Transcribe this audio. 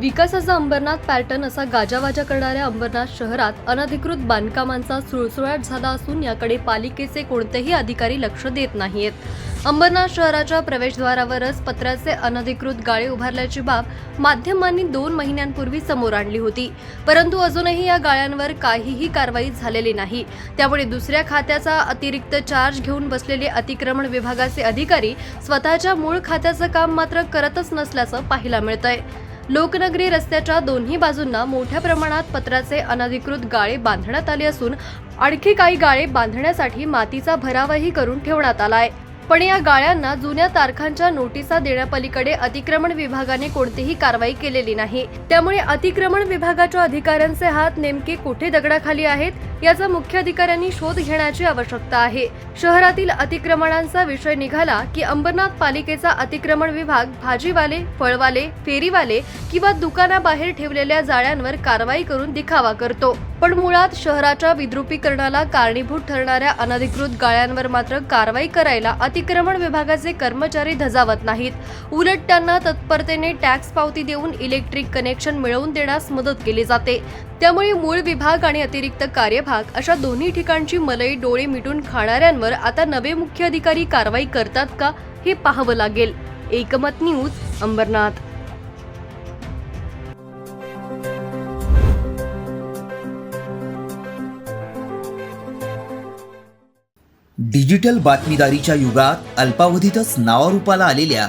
विकासाचा अंबरनाथ पॅटर्न असा गाजावाजा करणाऱ्या अंबरनाथ शहरात अनधिकृत बांधकामांचा सुळसुळाट झाला असून याकडे पालिकेचे कोणतेही अधिकारी लक्ष देत नाहीत अंबरनाथ शहराच्या प्रवेशद्वारावरच पत्र्याचे अनधिकृत गाळे उभारल्याची बाब माध्यमांनी दोन महिन्यांपूर्वी समोर आणली होती. परंतु अजूनही या गाळ्यांवर काहीही कारवाई झालेली नाही. त्यामुळे दुसऱ्या खात्याचा अतिरिक्त चार्ज घेऊन बसलेले अतिक्रमण विभागाचे अधिकारी स्वतःच्या मूळ खात्याचं काम मात्र करतच नसल्याचं पाहायला मिळतंय. लोकनगरी रस्त्याच्या दोन्ही बाजूंना मोठ्या प्रमाणात पत्राचे अनधिकृत गाळे बांधण्यात आले असून आणखी काही गाळे बांधण्यासाठी मातीचा भरावाही करून ठेवण्यात आलाय. पण या गाळ्यांना जुन्या तारखांच्या नोटिसा देण्यापलीकडे अतिक्रमण विभागाने कोणतीही कारवाई केलेली नाही. त्यामुळे अतिक्रमण विभागाच्या अधिकाऱ्यांचे हात नेमके कुठे दगडाखाली आहेत याचा मुख्य अधिकाऱ्यांनी शोध घेण्याची आवश्यकता आहे. शहरातील अतिक्रमणांचा विषय निघाला की अंबरनाथ पालिकेचा अतिक्रमण विभाग भाजीवाले फळवाले फेरीवाले किंवा दुकानाबाहेर ठेवलेल्या जाळ्यांवर कारवाई करून दिखावा करतो. पण मुळात शहराच्या विद्रुपीकरणाला कारणीभूत ठरणाऱ्या अनधिकृत गाळ्यांवर मात्र कारवाई करायला अतिक्रमण विभागाचे कर्मचारी धजावत नाहीत. उलट त्यांना तत्परतेने टॅक्स पावती देऊन इलेक्ट्रिक कनेक्शन मिळवून देण्यास मदत केली जाते. त्यामुळे मूळ विभाग आणि अतिरिक्त कार्यभाग अशा दोन्ही ठिकाणची मलई डोळे मिटून खाणाऱ्यांवर आता नवे मुख्य अधिकारी कारवाई करतात का हे पाहावं लागेल. एकमत न्यूज अंबरनाथ. डिजिटल बातमीदारीच्या युगात अल्पावधीतच नावारूपाला आलेल्या